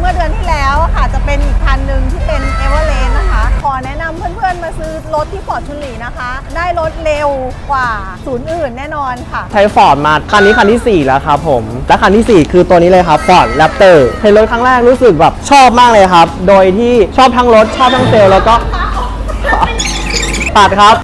เมื่อเดือนที่แล้วค่ะจะเป็นอีกคันหนึ่งที่เป็นเอเวอเรสนะคะ ขอแนะนำเพื่อนๆมาซื้อรถที่ฟอร์ดชุนหลีนะคะ ได้รถเร็วกว่าศูนย์อื่นแน่นอนค่ะ ใช้ฟอร์ดมาคันนี้คันที่ 4 แล้วครับผมและคันที่ 4 คือตัวนี้เลยครับ Ford Raptor เห็นรถครั้งแรกรู้สึกแบบชอบมากเลยครับ โดยที่ชอบทั้งรถชอบทั้งเซลล์แล้วก็ตัดครับ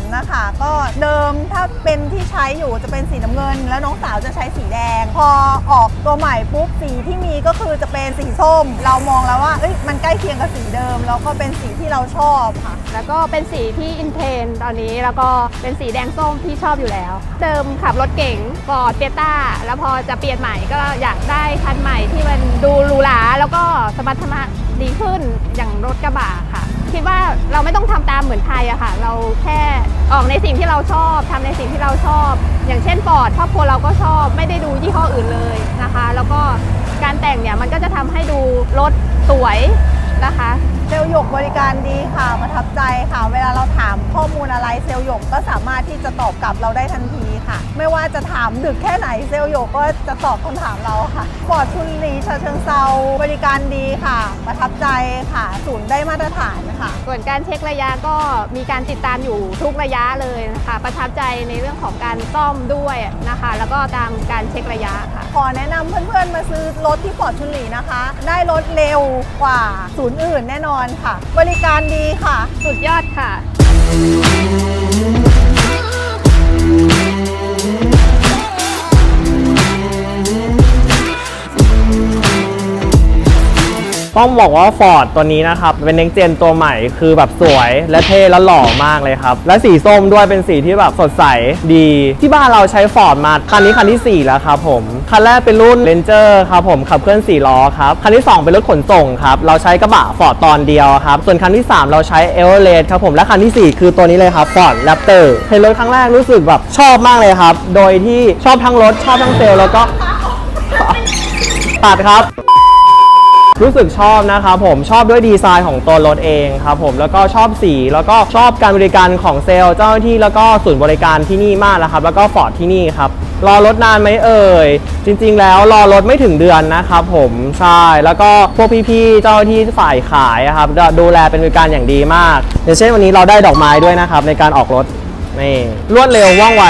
นนะคะ ก็เดิมถ้าเป็นที่ใช้อยู่จะเป็นสีน้ำเงิน แล้วน้องสาวจะใช้สีแดง พอออกตัวใหม่ปุ๊บสีที่มีก็คือจะเป็นสีส้ม เรามองแล้วว่าเอ้ยมันใกล้เคียงกับสีเดิม แล้วก็เป็นสีที่เราชอบค่ะ แล้วก็เป็นสีที่อินเทรนด์ตอนนี้แล้วก็เป็นสีแดงส้มที่ชอบอยู่แล้ว เดิมขับรถเก๋งฟอร์ดเปียต้าแล้วพอจะเปลี่ยนใหม่ก็อยากได้คันใหม่ที่มันดูหรูหราแล้วก็สมรรถนะดีขึ้นอย่างรถกระบะ คิดว่าเราไม่ต้องทำตามเหมือนไทยอะค่ะ เราแค่ออกในสิ่งที่เราชอบทำในสิ่งที่เราชอบ อย่างเช่นฟอร์ดครอบครัวเราก็ชอบ ไม่ได้ดูยี่ห้ออื่นเลยนะคะ แล้วก็การแต่งเนี่ยมันก็จะทำให้ดูรถสวยนะคะเซลหยกบริการดีค่ะประทับใจค่ะ เวลาเราถามข้อ มูลอะไรเซลล์หยกก็สามารถที่จะตอบกลับเราได้ทันทีค่ะ ไม่ว่าจะถามดึกแค่ไหนเซลล์หยกก็จะตอบคำถามเราค่ะฟอร์ดชุนลีชาเชิงเซาบริการดีค่ะ ประทับใจค่ะ ศูนย์ได้มาตรฐานค่ะ ส่วนการเช็คระยะก็มีการติดตามอยู่ทุกระยะเลยนะคะ ประทับใจในเรื่องของการซ่อมด้วยนะคะ แล้วก็ตามการเช็คระยะค่ะ ขอแนะนำเพื่อนๆมาซื้อรถที่ฟอร์ดชุนหลีนะคะ ได้รถเร็วกว่าศูนย์อื่นแน่นอนค่ะ บริการดีค่ะ สุดยอดค่ะ Mm-hmm. ต้องบอกว่า Ford ตัวนี้นะครับ เป็นเน็กเจนตัวใหม่คือแบบสวยและเท่และหล่อมากเลยครับ และสีส้มด้วยเป็นสีที่แบบสดใสดี ที่บ้านเราใช้ Ford มา คันนี้คันที่ 4 แล้วครับผม คันแรกเป็นรุ่น Ranger ครับผมขับเคลื่อน 4 ล้อครับ คันที่ 2 เป็นรถขนส่งครับ เราใช้กระบะ Ford ตอนเดียวครับ ส่วนคันที่ 3 เราใช้ e v e r e s t ครับผมและคันทีสี่4 คือตัวนี้เลยครับ Ford Raptor เห็นรถครั้งแรกรู้สึกแบบชอบมากเลยครับ โดยที่ชอบทั้งรถชอบทั้งเซลล์แล้วก็ตัดครับ รู้สึกชอบนะครับผมชอบด้วยดีไซน์ของตัวรถเองครับผมแล้วก็ชอบสีแล้วก็ชอบการบริการของเซลล์เจ้าหน้าที่แล้วก็ศูนย์บริการที่นี่มากนะครับ แล้วก็ฟอร์ดที่นี่ครับรอรถนานไหมเอ่ย จริง ๆ แล้วรอรถไม่ถึงเดือนนะครับผมใช่แล้วก็พวกพี่ๆเจ้าหน้าที่ฝ่ายขายครับดูแลเป็นบริการอย่างดีมากอย่างเช่นวันนี้เราได้ดอกไม้ด้วยนะครับในการออกรถนี่รวดเร็วว่องไว